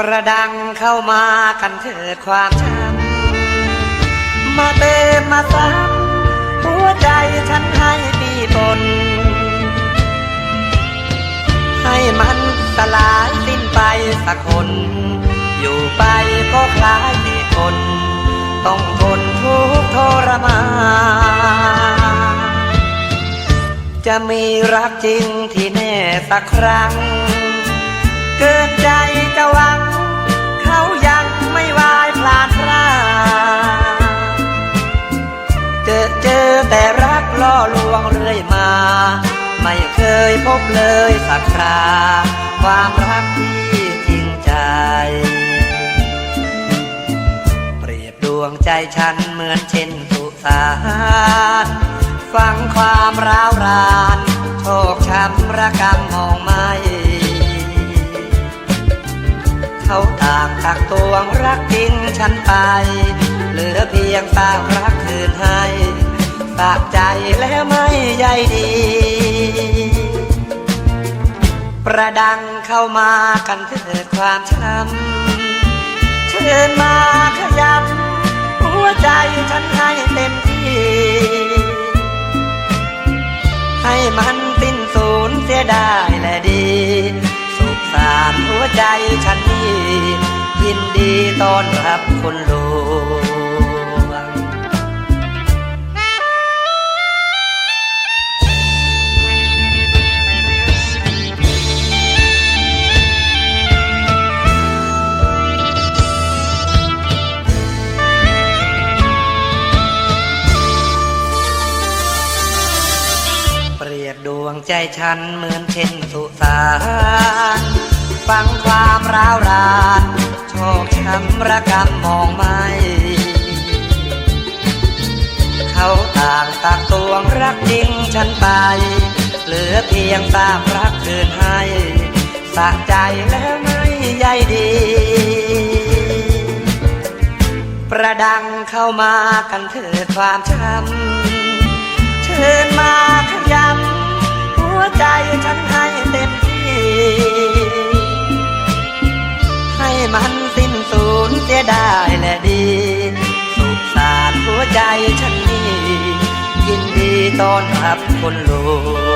ประดังเข้ามากันเถิดความช้ำมาเติมมาซ้ำหัวใจฉันให้ปีบนให้มันสลายสิ้นไปสักคน อยู่ไปก็คล้ายที่คน ต้องทนทุกทรมานจะมีรักจริงที่แน่สักครั้ง แต่รักล่อลวงเรื่อยมา ไม่เคยพบเลยสักครา ความรักที่จริงใจ เปรียบดวงใจฉันเหมือนเช่นสุสานฟังความร้าวราน โชคช้ำระกำมองไม่เขาต่างตักตวงรักจริงฉันไป เหลือเพียงฝากรักคืนให้ ฝากใจแล้วไม่ใยดี ประดังเข้ามากันเถิดความช้ำเชิญมาขยำหัวใจฉันให้เต็มที่ ให้มันสิ้นสูญเสียได้และดี สุขสารหัวใจฉันนี้ยินดีต้อนรับคนหลว ดวงใจฉันเหมือนเช่นสุสานฟังความร้าวรานโชคช้ำระกำมองไม่เขาต่างตากตวงรักจริงฉันไป เหลือเพียงตามรักคืนให้สะใจแล้วไม่ใยดี ประดังเข้ามากันเถิดความช้ำเชิญมา ใจฉันให้เต็มที่ให้มันสิ้นสูญเสียได้และดีสุขสารหัวใจฉันนี้ยินดีต้อนรับคนโลว